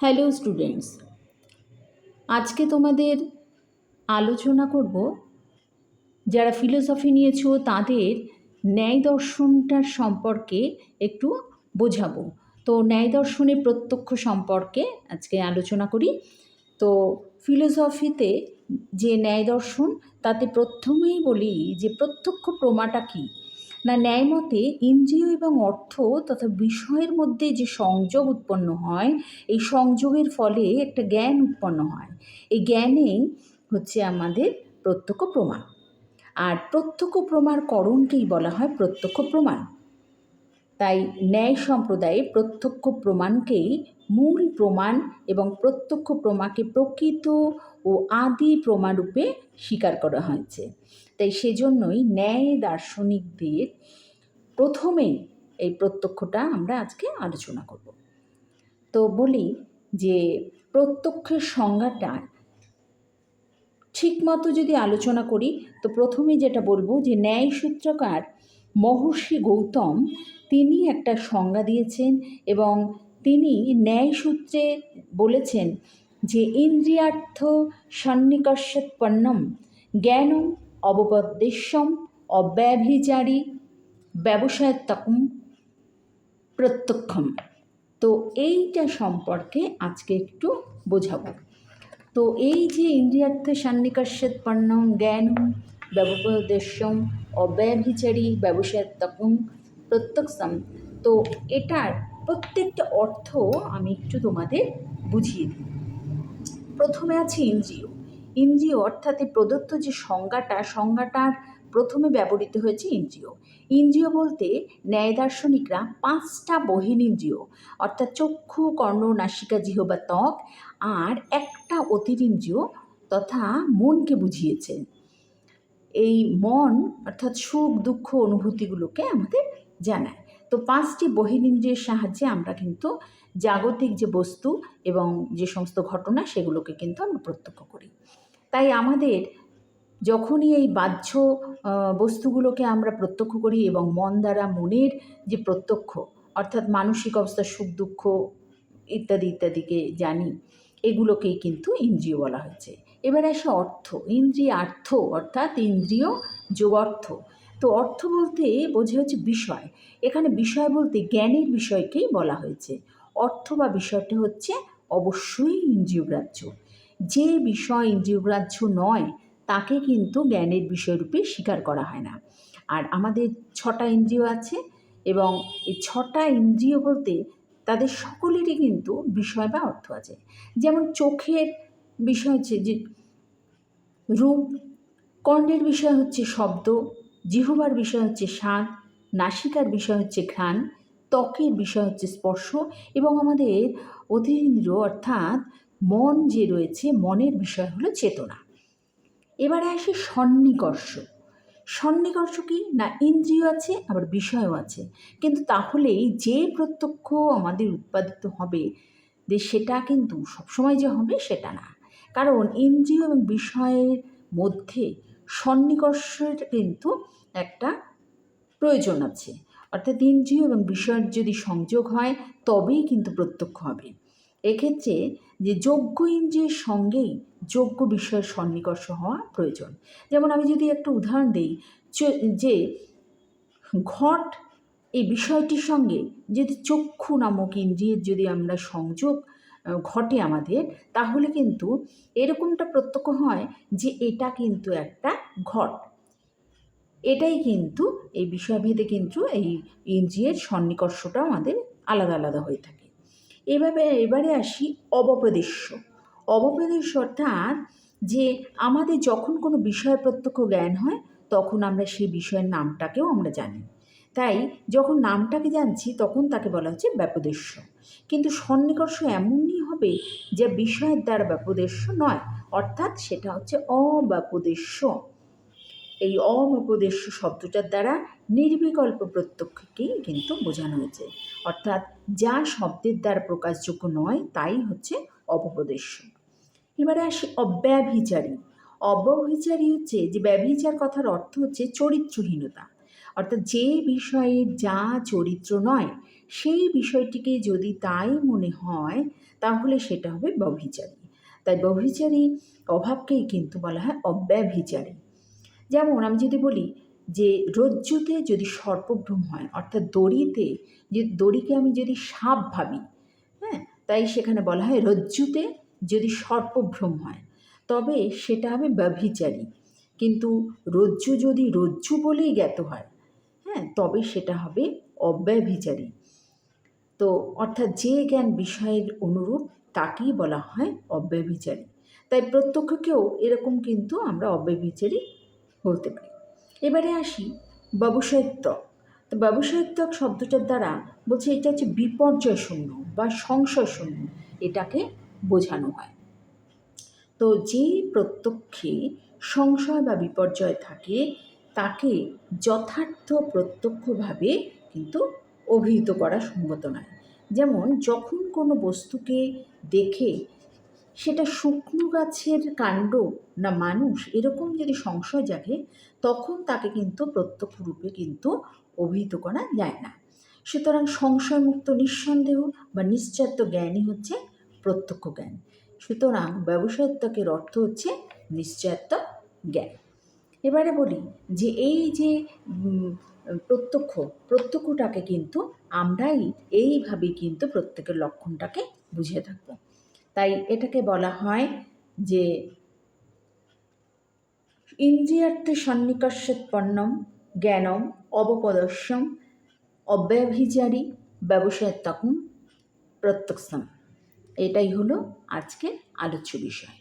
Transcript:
Hello students, আজকে তোমাদের আলোচনা করব যারা ফিলোসফি নিয়েছো তাদের ন্যায় দর্শনটার সম্পর্কে একটু বোঝাবো। তো ন্যায় দর্শনের প্রত্যক্ষ সম্পর্কে আজকে আলোচনা করি। তো ফিলোসফিতে যে ন্যায় দর্শন, তাতে প্রথমেই বলি যে প্রত্যক্ষ প্রমাটা কী? না, ন্যায় মতে ইন্দ্রিয় এবং অর্থ তথা বিষয়ের মধ্যে যে সংযোগ উৎপন্ন হয়, এই সংযোগের ফলে একটা জ্ঞান উৎপন্ন হয়। এই জ্ঞানে হচ্ছে আমাদের প্রত্যক্ষ প্রমাণ। আর প্রত্যক্ষ প্রমার করণকেই বলা হয় প্রত্যক্ষ প্রমাণ। তাই ন্যায় সম্প্রদায়ে প্রত্যক্ষ প্রমাণকেই মূল প্রমাণ এবং প্রত্যক্ষ প্রমাকে প্রকৃত ও আদি প্রমাণরূপে স্বীকার করা হয়েছে। তাই সেজন্যই ন্যায় দার্শনিকদের প্রথমেই এই প্রত্যক্ষটা আমরা আজকে আলোচনা করব। তো বলি যে প্রত্যক্ষের সংজ্ঞাটা ঠিকমতো যদি আলোচনা করি, তো প্রথমে যেটা বলব যে ন্যায় সূত্রকার মহর্ষি গৌতম, তিনি একটা সংজ্ঞা দিয়েছেন এবং তিনি ন্যায় সূত্রে বলেছেন যে ইন্দ্রিয়ার্থ সন্নিকর্ষৎপন্নম জ্ঞানম অবপদ্দেশ্যম অব্যভিচারী ব্যবসায়ত্মকম প্রত্যক্ষম। তো এইটা সম্পর্কে আজকে একটু বোঝাবো। তো এই যে ইন্দ্রিয়ার্থ সন্নিকর্ষৎপন্নম জ্ঞানম ব্যবপদেশ্যম অব্যভিচারী ব্যবসায়ত্মকম প্রত্যক্ষম, তো এটার প্রত্যেকটা অর্থ আমি একটু তোমাদের বুঝিয়ে দিই। প্রথমে আছে ইন্দ্রিয় ইন্দ্রিয় অর্থাৎ প্রদত্ত যে সংজ্ঞাটা, সংজ্ঞাটার প্রথমে ব্যবহৃত হয়েছে ইন্দ্রিয় ইন্দ্রিয় বলতে ন্যায় দার্শনিকরা পাঁচটা বহিন ইন্দ্রিয় অর্থাৎ চক্ষু, কর্ণ, নাসিকা জিহ বা ত্বক, আর একটা অতিরিন্দ্রিয় তথা মনকে বুঝিয়েছেন এই মন অর্থাৎ সুখ, দুঃখ, অনুভূতিগুলোকে আমাদের জানায়। তো পাঁচটি বহিরিন্দ্রিয়ের সাহায্যে আমরা কিন্তু জাগতিক যে বস্তু এবং যে সমস্ত ঘটনা সেগুলোকে কিন্তু আমরা প্রত্যক্ষ করি। তাই আমাদের যখনই এই বাহ্য বস্তুগুলোকে আমরা প্রত্যক্ষ করি এবং মন দ্বারা মনের যে প্রত্যক্ষ, অর্থাৎ মানসিক অবস্থা, সুখ, দুঃখ ইত্যাদি ইত্যাদিকে জানি, এগুলোকেই কিন্তু ইন্দ্রিয় বলা হয়েছে। এবার আসে অর্থ। ইন্দ্রিয়ার্থ অর্থাৎ ইন্দ্রিয় যোগার্থ। তো অর্থ বলতে বোঝা হচ্ছে বিষয়। এখানে বিষয় বলতে জ্ঞানের বিষয়কেই বলা হয়েছে। অর্থ বা বিষয়টা হচ্ছে অবশ্যই ইন্দ্রিয়গ্রাহ্য। যে বিষয় ইন্দ্রিয়গ্রাহ্য নয়, তাকে কিন্তু জ্ঞানের বিষয়রূপে স্বীকার করা হয় না। আর আমাদের ছটা ইন্দ্রিয় আছে এবং এই ছটা ইন্দ্রিয় বলতে তাদের সকলেরই কিন্তু বিষয় বা অর্থ আছে। যেমন চোখের বিষয় হচ্ছে যে রূপ, কর্ণের বিষয় হচ্ছে শব্দ জিহবার বিষয় হচ্ছে স্বাদ, নাসিকার বিষয় হচ্ছে ঘ্রাণ, ত্বকের বিষয় হচ্ছে স্পর্শ এবং আমাদের অধীন্দ্র অর্থাৎ মন যে রয়েছে, মনের বিষয় হলো চেতনা। এবারে আসে সন্নিকর্ষ। সন্নিকর্ষ কি? না, ইন্দ্রিয় আছে, আবার বিষয়ও আছে। কিন্তু তাহলেই যে প্রত্যক্ষ আমাদের উৎপাদিত হবে, যে সেটা কিন্তু সবসময় যে হবে সেটা না। কারণ ইন্দ্রিয় এবং বিষয়ের মধ্যে সন্নিকর্ষের কিন্তু একটা প্রয়োজন আছে। অর্থাৎ ইন্দ্রিয় এবং বিষয়ের যদি সংযোগ হয়, তবেই কিন্তু প্রত্যক্ষ হবে। এক্ষেত্রে যে যোগ্য ইন্দ্রিয়ের সঙ্গেই যোগ্য বিষয়ের সন্নিকর্ষ হওয়া প্রয়োজন। যেমন আমি যদি একটা উদাহরণ দিই যে ঘট এই বিষয়টির সঙ্গে যদি চক্ষু নামক ইন্দ্রিয়ের যদি আমরা সংযোগ ঘটে আমাদের, তাহলে কিন্তু এরকমটা প্রত্যক্ষ হয় যে এটা কিন্তু একটা ঘট। এটাই কিন্তু এই বিষয়ভেদে কিন্তু এই ইন্দ্রিয়ের সন্নিকর্ষটা আমাদের আলাদা আলাদা হয়ে থাকে। এভাবে এবারে আসি অবপদেশ্য। অবপদেশ্য অর্থাৎ যে আমাদের যখন কোনো বিষয় প্রত্যক্ষ জ্ঞান হয়, তখন আমরা সেই বিষয়ের নামটাকেও আমরা জানি। তাই যখন নামটাকে জানছি, তখন তাকে বলা হচ্ছে ব্যাপদেশ্য। কিন্তু সন্নিকর্ষ এমনই হবে? যে বিষয়ের দ্বারা ব্যাপদেশ্য নয়, অর্থাৎ সেটা হচ্ছে অব্যাপদেশ্য। এই অমুপদেশ্য শব্দটার দ্বারা নির্বিকল্প প্রত্যক্ষকেই কিন্তু বোঝানো হয়েছে। অর্থাৎ যা শব্দের দ্বারা প্রকাশযোগ্য নয়, তাই হচ্ছে অপপদেশ্য এবারে আসি অব্যভিচারী। অব্যভিচারী হচ্ছে, যে ব্যভিচার কথার অর্থ হচ্ছে চরিত্রহীনতা। অর্থাৎ যে বিষয়ে যা চরিত্র নয়, সেই বিষয়টিকে যদি তাই মনে হয়, তাহলে সেটা হবে ব্যভিচারী। তাই ব্যভিচারী অভাবকেই কিন্তু বলা হয় অব্যভিচারী। যেমন আমি যদি বলি যে রজ্জুতে যদি সর্পভ্রম হয়, অর্থাৎ দড়িতে যে, দড়িকে আমি যদি সাপ ভাবি হ্যাঁ তাই সেখানে বলা হয় রজ্জুতে যদি সর্পভ্রম হয়, তবে সেটা হবে ব্যভিচারী। কিন্তু রজ্জু যদি রজ্জু বলেই জ্ঞাত হয় হ্যাঁ তবে সেটা হবে অব্যভিচারী। তো অর্থাৎ যে জ্ঞান বিষয়ের অনুরূপ তাকেই বলা হয় অব্যভিচারী। তাই প্রত্যক্ষকেও এরকম কিন্তু আমরা অব্যভিচারী বলতে পারি। এবারে আসি ব্যবসায়িত্বক তো ব্যবসায়িত্বক শব্দটার দ্বারা বলছে এটা হচ্ছে বিপর্যয় শূন্য বা সংশয় শূন্য এটাকে বোঝানো হয়। তো যে প্রত্যক্ষে সংশয় বা বিপর্যয় থাকে তাকে যথার্থ প্রত্যক্ষভাবে কিন্তু অভিহিত করা সঙ্গত নয়। যেমন, যখন কোনো বস্তুকে দেখে সেটা শুকনো গাছের কাণ্ড না মানুষ এরকম যদি সংশয় জাগে, তখন তাকে কিন্তু প্রত্যক্ষ রূপে কিন্তু অভিহিত করা যায় না। সুতরাং সংশয়মুক্ত নিঃসন্দেহ বা নিশ্চয়ত্ব জ্ঞানই হচ্ছে প্রত্যক্ষ জ্ঞান। সুতরাং ব্যবসায়ত্বকের অর্থ হচ্ছে নিশ্চয়ত্ব জ্ঞান। এবারে বলি যে এই যে প্রত্যক্ষ, প্রত্যক্ষটাকে কিন্তু আমরাই এইভাবেই কিন্তু প্রত্যেকের লক্ষণটাকে বুঝে থাকব। তাই এটাকে বলা হয় যে ইন্দ্রিয়ার্থে সন্নিকর্ষোৎপন্নম জ্ঞানম, অবপদস্যম, অব্যভিচারী তখন প্রত্যক্ষম। এটাই হলো আজকের আলোচ্য বিষয়।